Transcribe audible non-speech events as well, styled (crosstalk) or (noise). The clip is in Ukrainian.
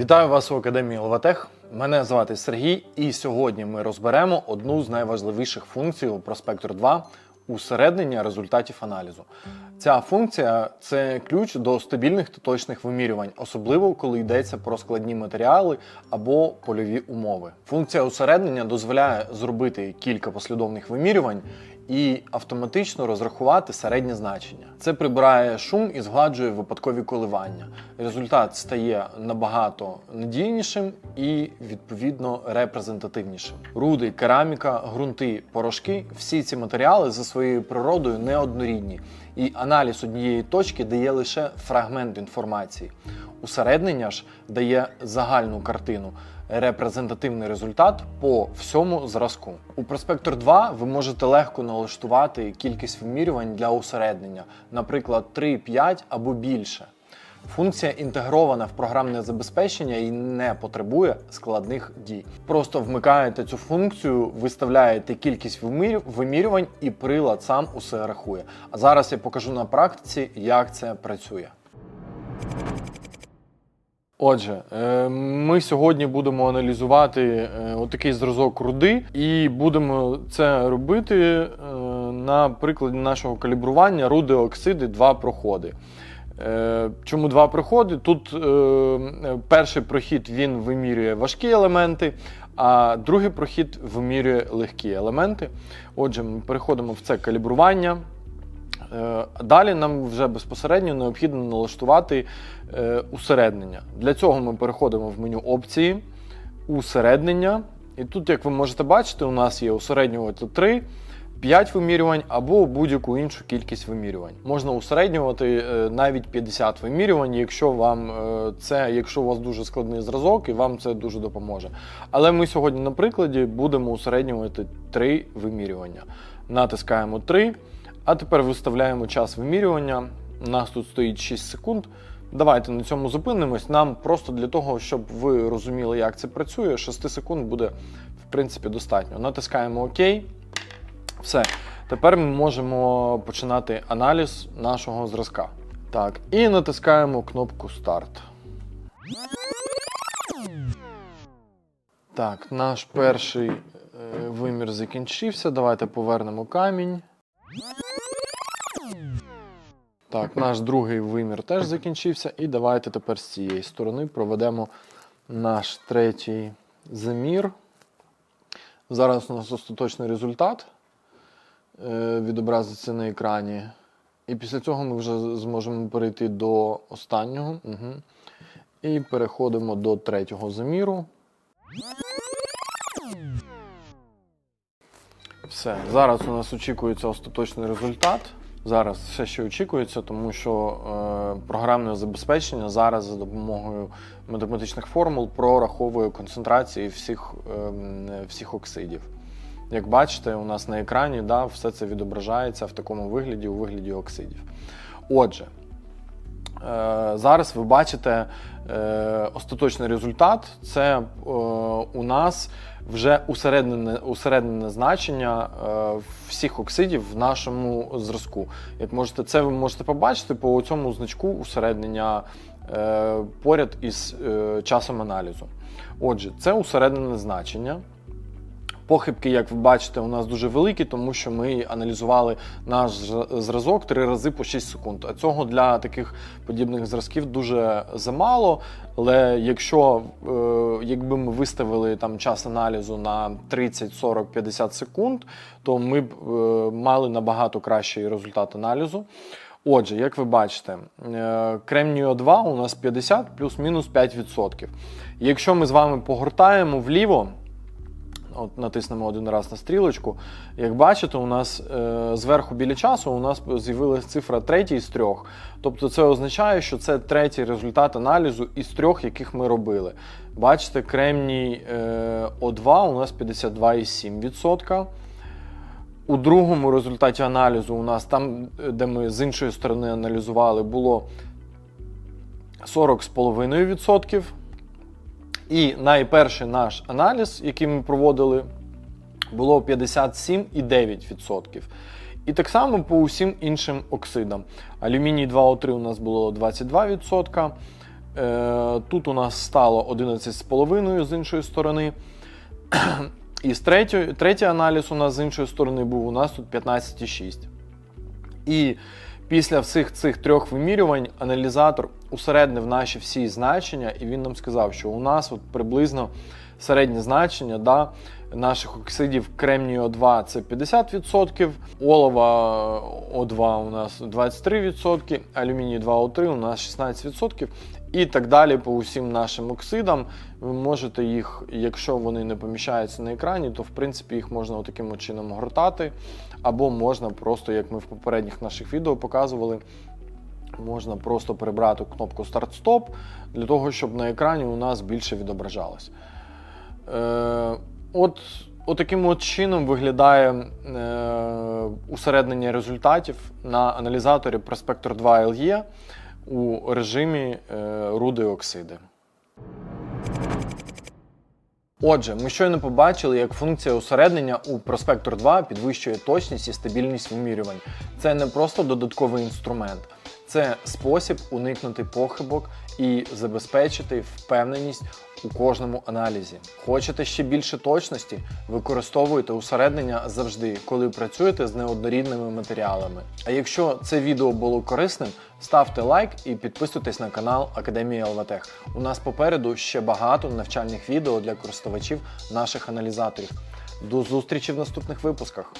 Вітаю вас у Академії Ловатех. Мене звати Сергій, і сьогодні ми розберемо одну з найважливіших функцій у Проспектор 2 усереднення результатів аналізу. Ця функція це ключ до стабільних та точних вимірювань, особливо коли йдеться про складні матеріали або польові умови. Функція усереднення дозволяє зробити кілька послідовних вимірювань і автоматично розрахувати середнє значення. Це прибирає шум і згладжує випадкові коливання. Результат стає набагато надійнішим і відповідно репрезентативнішим. Руди, кераміка, ґрунти, порошки всі ці матеріали за своєю природою неоднорідні, і аналіз однієї точки дає лише фрагмент інформації. Усереднення ж дає загальну картину, репрезентативний результат по всьому зразку. У Проспектор 2 ви можете легко налаштувати кількість вимірювань для усереднення, наприклад, 3, 5 або більше. Функція інтегрована в програмне забезпечення і не потребує складних дій. Просто вмикаєте цю функцію, виставляєте кількість вимірювань, і прилад сам усе рахує. А зараз я покажу на практиці, як це працює. Отже, е, ми сьогодні будемо аналізувати е, отакий зразок руди, і будемо це робити е, на прикладі нашого калібрування руди оксиди два проходи. Чому два проходи? Тут перший прохід він вимірює важкі елементи, а другий прохід вимірює легкі елементи. Отже, ми переходимо в це калібрування. Е, Далі нам вже безпосередньо необхідно налаштувати е, усереднення. Для цього ми переходимо в меню опції, усереднення. І тут, як ви можете бачити, у нас є усереднювати 3, 5 вимірювань або будь-яку іншу кількість вимірювань. Можна усереднювати е, навіть 50 вимірювань, якщо вам це, якщо у вас дуже складний зразок і вам це дуже допоможе. Але ми сьогодні на прикладі будемо усереднювати 3 вимірювання. Натискаємо 3. А тепер виставляємо час вимірювання. У нас тут стоїть 6 секунд. Давайте на цьому зупинимось. Нам просто для того, щоб ви розуміли, як це працює, 6 секунд буде в принципі достатньо. Натискаємо ОК. Все. Тепер ми можемо починати аналіз нашого зразка. Так, і натискаємо кнопку Старт. Так, наш перший е, вимір закінчився. Давайте повернемо камінь. Так, наш другий вимір теж закінчився. І давайте тепер з цієї сторони проведемо наш третій замір. Зараз у нас остаточний результат е, відобразиться на екрані. І після цього ми вже зможемо перейти до останнього. Угу. І переходимо до третього заміру. Все, зараз у нас очікується остаточний результат. Зараз все ще очікується, тому що е, програмне забезпечення зараз за допомогою математичних формул прораховує концентрації всіх, е, всіх оксидів. Як бачите, у нас на екрані да, все це відображається в такому вигляді, у вигляді оксидів. Отже, Зараз ви бачите е, остаточний результат. Це е, у нас вже усереднене, усереднене значення е, всіх оксидів в нашому зразку. Як можете, це ви можете побачити по цьому значку усереднення е, поряд із е, часом аналізу. Отже, це усереднене значення. Похибки, як ви бачите, у нас дуже великі, тому що ми аналізували наш зразок три рази по 6 секунд. А цього для таких подібних зразків дуже замало. Але якщо е, якби ми виставили там час аналізу на 30, 40, 50 секунд, то ми б е, мали набагато кращий результат аналізу. Отже, як ви бачите, е, кремнію 2 у нас 50 плюс-мінус 5%. Якщо ми з вами погортаємо вліво, От натиснемо один раз на стрілочку. Як бачите, у нас е, зверху біля часу у нас з'явилася цифра третій з трьох. Тобто це означає, що це третій результат аналізу із трьох, яких ми робили. Бачите, кремній е, О2 у нас 52,7%. У другому результаті аналізу у нас там, де ми з іншої сторони аналізували, було 40,5%. І найперший наш аналіз, який ми проводили, було 57,9%. І так само по усім іншим оксидам. Алюміній 2О3 у нас було 22%, Е, Тут у нас стало 11,5% з іншої сторони. (clears throat) І з третьої, третій аналіз у нас з іншої сторони був у нас тут 15,6. І після всіх цих трьох вимірювань аналізатор усереднив наші всі значення, і він нам сказав, що у нас от приблизно середнє значення да, наших оксидів кремнію О2 це 50%, олова О2 у нас 23%, алюміній 2О3 у нас 16%. І так далі по усім нашим оксидам. Ви можете їх, якщо вони не поміщаються на екрані, то в принципі їх можна таким чином гортати, або можна просто, як ми в попередніх наших відео показували, можна просто прибрати кнопку старт-стоп для того, щоб на екрані у нас більше відображалось. Е, от, от таким от чином виглядає е, усереднення результатів на аналізаторі Prospector 2 LE у режимі е, руди оксиди. Отже, ми щойно побачили, як функція усереднення у проспектор 2 підвищує точність і стабільність вимірювань. Це не просто додатковий інструмент, це спосіб уникнути похибок і забезпечити впевненість у кожному аналізі. Хочете ще більше точності? Використовуйте усереднення завжди, коли працюєте з неоднорідними матеріалами. А якщо це відео було корисним, ставте лайк і підписуйтесь на канал Академії Алватех. У нас попереду ще багато навчальних відео для користувачів наших аналізаторів. До зустрічі в наступних випусках.